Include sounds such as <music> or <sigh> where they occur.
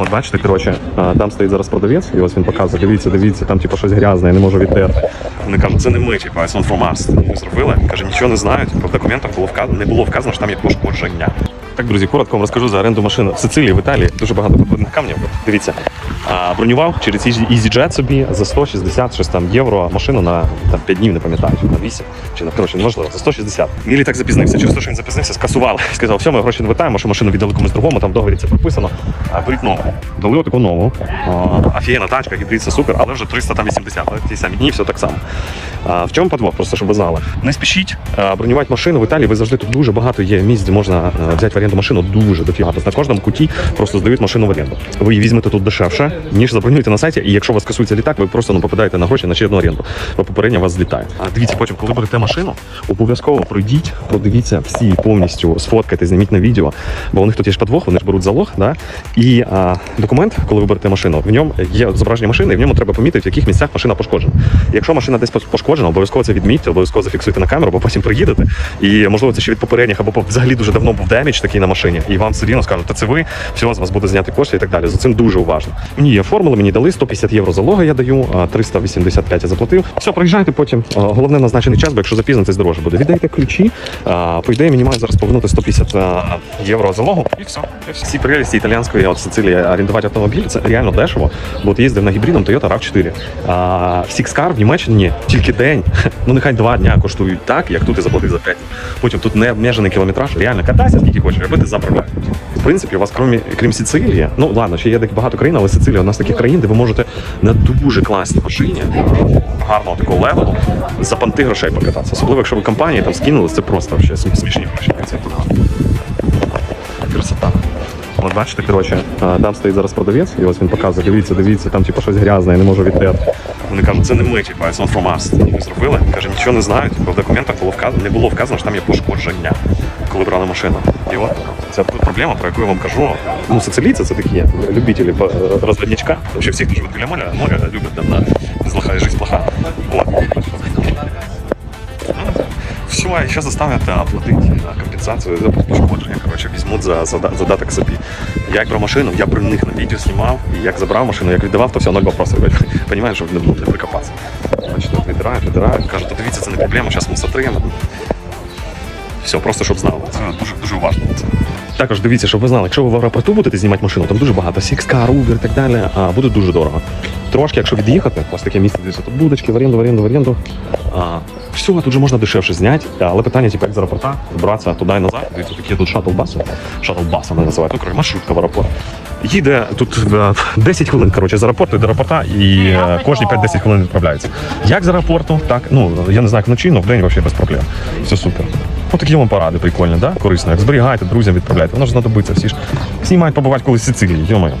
От бачите, коротше, там стоїть зараз продавець, і ось він показує, дивіться, дивіться, там типу щось грязне, я не можу відтерти. Вони кажуть, це не ми, типу, it's not from us. Ми зробили. Каже, нічого не знають. Бо в документах було вказано, не було вказано, що там є пошкодження. Так, друзі, коротко вам розкажу за оренду машини в Сицилії, в Італії. Дуже багато підводних камнів. Дивіться, бронював через Easy- EasyJet собі за 160 щось там євро машину на там 5 днів, не пам'ятаю, на 8, чи на коротше, неважливо, за 160. Мілі так запізнився. Через те, що він запізнився, скасували. Сказав, все, ми гроші не витаємо, що машину віддали комусь другому, там в договорі це прописано. Беріть нову. Дали отаку нову. Офігенна тачка, гібрид, це супер, але вже 380, але ті самі дні, все так само. А, в чому подвох, просто щоб ви знали. Не спішіть бронювати машину в Італії. Ви завжди тут дуже багато є місць, де можна взяти в оренду машину дуже дофіга. Тобто на кожному куті просто здають машину в оренду. Ви її візьмете тут дешевше, ніж забронюєте на сайті. І якщо вас касується літак, ви просто ну, попадаєте на гроші на ще одну оренду. Бо попередньо вас злітає. А дивіться, потім, коли берете машину, обов'язково пройдіть, продивіться всі повністю, сфоткайте, зніміть на відео. Бо у них тут є ж подвох, вони ж беруть залог. Да? І а, документ, коли ви берете машину, в ньому є зображення машини, і в ньому треба помітити, в яких місцях машина пошкоджена. Якщо машина десь пошкоджена, обов'язково це відмітьте, обов'язково зафіксуйте на камеру, бо потім приїдете. І можливо це ще від попередніх, або взагалі дуже давно був демідж такий на машині, і вам все рівно скажуть, та це ви, все, з вас буде зняти кошти і так далі. За цим дуже уважно. Є формули, мені дали 150 євро залога, я даю, а 385 я заплатив. Все, проїжджайте потім. Головне назначений час, бо якщо запізнитесь, дороже буде. Віддайте ключі. По ідеї, мені мають зараз повернути 150 євро залогу. І все. І все. Всі прелісті італіянської Сицилії орендувати автомобіль це реально дешево. Бо от їздив на гібридом Toyota RAV4. А Сікскар в Німеччині тільки день. <laughs> Ну нехай два дня коштують так, як тут і заплатив за 5. Потім тут не обмежений кілометраж. Реально катайся скільки хочеш, аби ти заправляєш. В принципі, у вас крім, крім Сицилії, ну ладно, ще є так багато країн, але Сицилія у нас таких країн, де ви можете на дуже класній машині гарного такого левелу за панти грошей покататися. Особливо, якщо ви компанії там скинули, це просто взагалі смішні гроші. От бачите, коротше, там стоїть зараз продавець, і ось він показує, дивіться, дивіться, там типу щось грязне, я не можу відтерти. Вони кажуть, це не ми, типу, it's not from us. Ми зробили. Каже, нічого не знають, бо в документах було вказано, не було вказано, що там є пошкодження, коли брали машину. І от це проблема, про яку я вам кажу. Ну, сицилійці це такі любителі по- розводнячка. Взагалі всі, хто живуть біля моря, моря люблять там на злоха і жизнь плоха. А еще заставят оплатить а, за пошкодження. Коротше, візьмуть за зада- задаток собі. Як про машину, я про них на відео знімав, і як забрав машину, як віддавав, то все ноль вопросів. Понімаєш, щоб не, не прикопатися. Бачите, от відбирають, відбирають, кажуть, дивіться, це не проблема, зараз ми сотримо. Все, просто щоб знали. Це дуже дуже важливо. Також дивіться, щоб ви знали, якщо ви в аеропорту будете знімати машину, там дуже багато Сікскар, Uber і так далі, а буде дуже дорого. Трошки, якщо від'їхати, ось таке місце, дивіться, тут будочки, в оренду, в оренду, в оренду. Все, тут вже можна дешевше зняти, але питання, типу, як з аеропорта, збиратися туди і назад. Дивіться, такі тут шаттл-баси, шаттл-бас вони називають, ну, коротше, маршрутка в аеропорт. Їде тут е, 10 хвилин коротше, з аеропорту до аеропорта, і е, кожні 5-10 хвилин відправляється. Як з аеропорту, так, ну, я не знаю, як вночі, але в день взагалі без проблем. Все супер. Ось такі вам поради прикольні, да? корисно. Як зберігайте, друзям відправляйте. Воно ж знадобиться. Всі ж всі мають побувати колись в Сицилії, йомаю.